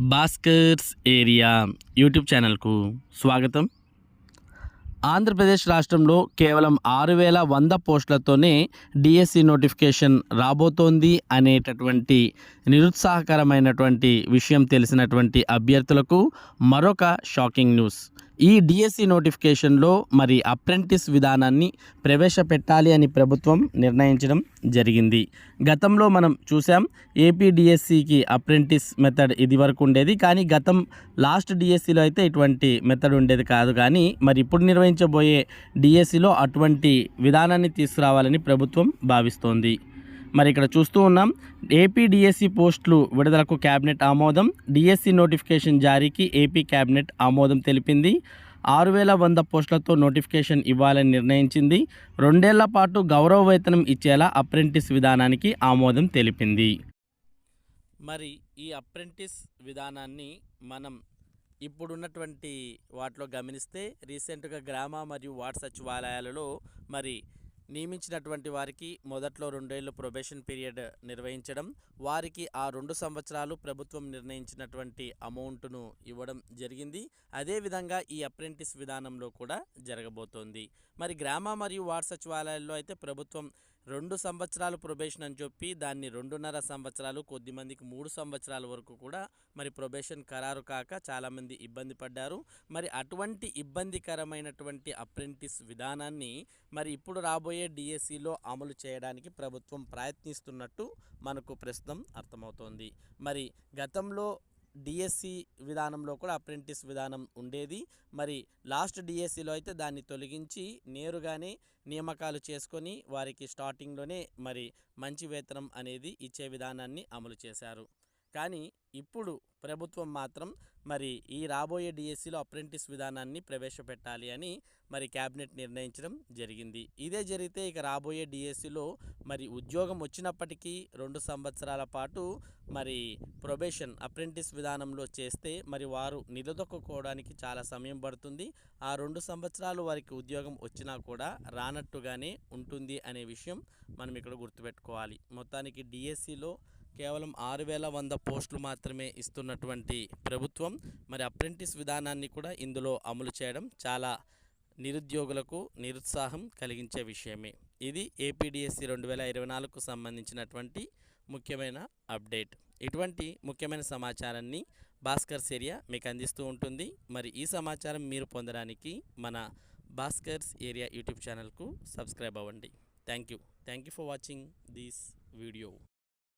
Bhaskar's area YouTube ఛానల్కు స్వాగతం. ఆంధ్రప్రదేశ్ రాష్ట్రంలో కేవలం ఆరు వేల వంద పోస్టులతోనే డిఎస్సి నోటిఫికేషన్ రాబోతోంది అనేటటువంటి నిరుత్సాహకరమైనటువంటి విషయం తెలిసినటువంటి అభ్యర్థులకు మరొక షాకింగ్ న్యూస్. ఈ డిఎస్సి నోటిఫికేషన్లో మరి అప్రెంటిస్ విధానాన్ని ప్రవేశపెట్టాలి అని ప్రభుత్వం నిర్ణయించడం జరిగింది. గతంలో మనం చూసాం ఏపీ డిఎస్సికి అప్రెంటిస్ మెథడ్ ఇది వరకు ఉండేది. కానీ గతం లాస్ట్ డిఎస్సిలో అయితే ఇటువంటి మెథడ్ ఉండేది కాదు. కానీ మరి ఇప్పుడు నిర్వహించబోయే డిఎస్సిలో అటువంటి విధానాన్ని తీసుకురావాలని ప్రభుత్వం భావిస్తోంది. మరి ఇక్కడ చూస్తూ ఉన్నాం. ఏపీ డిఎస్సి పోస్టులు విడుదలకు క్యాబినెట్ ఆమోదం. డిఎస్సి నోటిఫికేషన్ జారీకి ఏపీ క్యాబినెట్ ఆమోదం తెలిపింది. ఆరు వేల వంద పోస్టులతో నోటిఫికేషన్ ఇవ్వాలని నిర్ణయించింది. రెండేళ్ళ పాటు గౌరవ వేతనం ఇచ్చేలా అప్రెంటిస్ విధానానికి ఆమోదం తెలిపింది. మరి ఈ అప్రెంటిస్ విధానాన్ని మనం ఇప్పుడున్నటువంటి వాటిలో గమనిస్తే రీసెంట్గా గ్రామ మరియు వార్డ్ సచివాలయాలలో మరి నియమించినటువంటి వారికి మొదట్లో రెండేళ్ళు ప్రొబేషన్ పీరియడ్ నిర్వహించడం వారికి ఆ రెండు సంవత్సరాలు ప్రభుత్వం నిర్ణయించినటువంటి అమౌంట్ను ఇవ్వడం జరిగింది. అదేవిధంగా ఈ అప్రెంటిస్ విధానంలో కూడా జరగబోతోంది. మరి గ్రామ మరియు వార్డ్ సచివాలయాల్లో అయితే ప్రభుత్వం రెండు సంవత్సరాలు ప్రొబేషన్ అని చెప్పి దాన్ని రెండున్నర సంవత్సరాలు కొద్దిమందికి మూడు సంవత్సరాల వరకు కూడా మరి ప్రొబేషన్ ఖరారు కాక చాలామంది ఇబ్బంది పడ్డారు. మరి అటువంటి ఇబ్బందికరమైనటువంటి అప్రెంటిస్ విధానాన్ని మరి ఇప్పుడు రాబోయే డిఎస్సిలో అమలు చేయడానికి ప్రభుత్వం ప్రయత్నిస్తున్నట్టు మనకు ప్రస్తుతం అర్థమవుతోంది. మరి గతంలో డిఎస్సి విధానంలో కూడా అప్రెంటిస్ విధానం ఉండేది. మరి లాస్ట్ డిఎస్సిలో అయితే దాన్ని తొలగించి నేరుగానే నియామకాలు చేసుకొని వారికి స్టార్టింగ్లోనే మరి మంచి వేతనం అనేది ఇచ్చే విధానాన్ని అమలు చేశారు. కానీ ఇప్పుడు ప్రభుత్వం మాత్రం మరి ఈ రాబోయే డిఎస్సిలో అప్రెంటిస్ విధానాన్ని ప్రవేశపెట్టాలి అని మరి క్యాబినెట్ నిర్ణయించడం జరిగింది. ఇదే జరిగితే ఇక రాబోయే డిఎస్సిలో మరి ఉద్యోగం వచ్చినప్పటికీ రెండు సంవత్సరాల పాటు మరి ప్రొబేషన్ అప్రెంటిస్ విధానంలో చేస్తే మరి వారు నిలదొక్కుకోవడానికి చాలా సమయం పడుతుంది. ఆ రెండు సంవత్సరాలు వారికి ఉద్యోగం వచ్చినా కూడా రానట్టుగానే ఉంటుంది అనే విషయం మనం ఇక్కడ గుర్తుపెట్టుకోవాలి. మొత్తానికి డిఎస్సిలో కేవలం ఆరు వేల వంద పోస్టులు మాత్రమే ఇస్తున్నటువంటి ప్రభుత్వం మరి అప్రెంటిస్ విధానాన్ని కూడా ఇందులో అమలు చేయడం చాలా నిరుద్యోగులకు నిరుత్సాహం కలిగించే విషయమే. ఇది ఏపీడిఎస్సి రెండు వేల ఇరవై నాలుగుకు సంబంధించినటువంటి ముఖ్యమైన అప్డేట్. ఇటువంటి ముఖ్యమైన సమాచారాన్ని భాస్కర్స్ ఏరియా మీకు అందిస్తూ ఉంటుంది. మరి ఈ సమాచారం మీరు పొందడానికి మన భాస్కర్స్ ఏరియా యూట్యూబ్ ఛానల్కు సబ్స్క్రైబ్ అవ్వండి. Thank you. Thank you for watching this video.